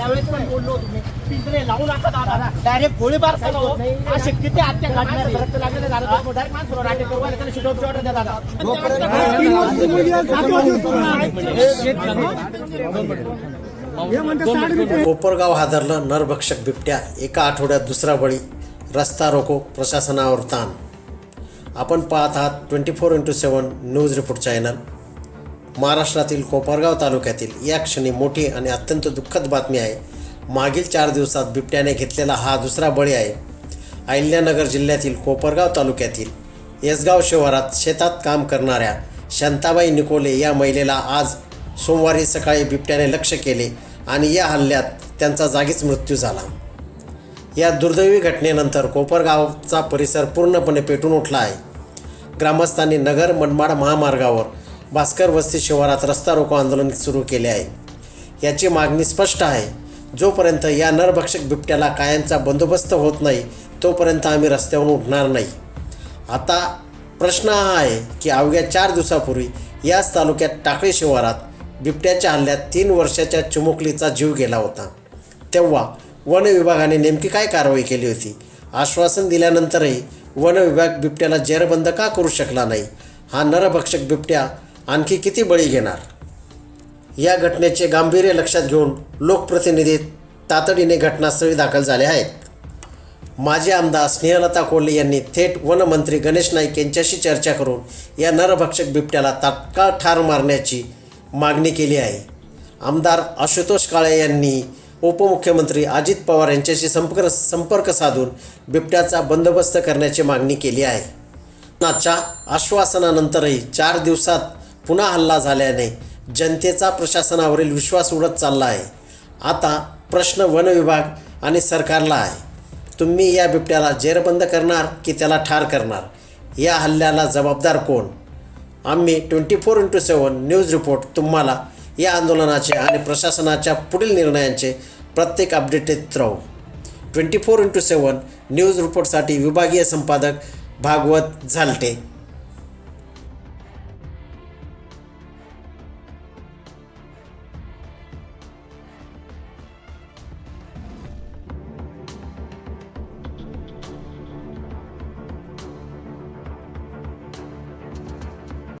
त्यावेळेस पण बोललो तुम्ही पिंजरे लावू नका दादा. डायरेक्ट गोळीबार हो. असे किती हत्या घडणार आहे? लागलेले दादा डायरेक्ट माणसं राटे करू आणि त्याला शिटवून शिटवून द्या दादा. कोपरगाव हादरलं नरभक्षक बिबट्या. एका आठवड्यात दुसरा बळी. रस्ता रोको प्रशासनावर ताण. आपण पाहत आहात twenty four into seven news report channel. महाराष्ट्रातील कोपरगाव तालुक्यातील या क्षणी मोठी आणि अत्यंत दुःखद बातमी आहे. मागील चार दिवसात बिबट्याने घेतलेला हा दुसरा बळी आहे. अहिल्यानगर जिल्ह्यातील कोपरगाव तालुक्यातील येसगाव शहरात शेतात काम करणाऱ्या शांताबाई निकोले या महिलेला आज सोमवारी सकाळी बिबट्याने लक्ष केले आणि या हल्ल्यात त्यांचा जागीच मृत्यू झाला. या दुर्दैवी घटनेनंतर कोपरगावचा परिसर पूर्णपणे पेटून उठला आहे. ग्रामस्थांनी नगर मनमाड महामार्गावर भास्कर वस्ती शिवारात रस्ता रोको आंदोलन सुरू केले आहे. याची मागणी स्पष्ट आहे. जोपर्यंत या नरभक्षक बिबट्याला कायमचा बंदोबस्त होत नाही तोपर्यंत आम्ही रस्त्यावरून उठणार नाही. आता प्रश्न हा आहे की अवघ्या चार दिवसापूर्वी याच तालुक्यात टाकळी शिवारात बिबट्याच्या हल्ल्यात तीन वर्षाच्या चिमुकलीचा जीव गेला होता. तेव्हा वन विभागाने नेमकी काय कारवाई केली होती? आश्वासन दिल्यानंतरही वन विभाग बिबट्याला जेरबंद का करू शकला नाही? हा नरभक्षक बिबट्या आणखी किती बळी घेणार? या घटनेचे गांभीर्य लक्षात घेऊन लोकप्रतिनिधी तातडीने घटनास्थळी दाखल झाले आहेत. माजी आमदार स्नेहलता कोल्हे यांनी थेट वनमंत्री गणेश नाईक यांच्याशी चर्चा करून या नरभक्षक बिबट्याला तात्काळ ठार मारण्याची मागणी केली आहे. आमदार आशुतोष काळे यांनी उपमुख्यमंत्री अजित पवार यांच्याशी संपर्क संपर्क साधून बिबट्याचा बंदोबस्त करण्याची मागणी केली आहे. नाच्या आश्वासनानंतरही चार दिवसात पुन्हा हल्ला झाल्याने जनतेचा प्रशासनावरील विश्वास उडत चालला आहे. आता प्रश्न वन विभाग आणि सरकारला आहे. तुम्ही या बिबट्याला जेरबंद करणार की त्याला ठार करणार? या हल्ल्याला जबाबदार कोण? आम्ही twenty four into seven news report तुम्हाला या आंदोलनाचे आणि प्रशासनाच्या पुढील निर्णयांचे प्रत्येक अपडेट देत राहू. Twenty four into seven news रिपोर्टसाठी विभागीय संपादक भागवत झालटे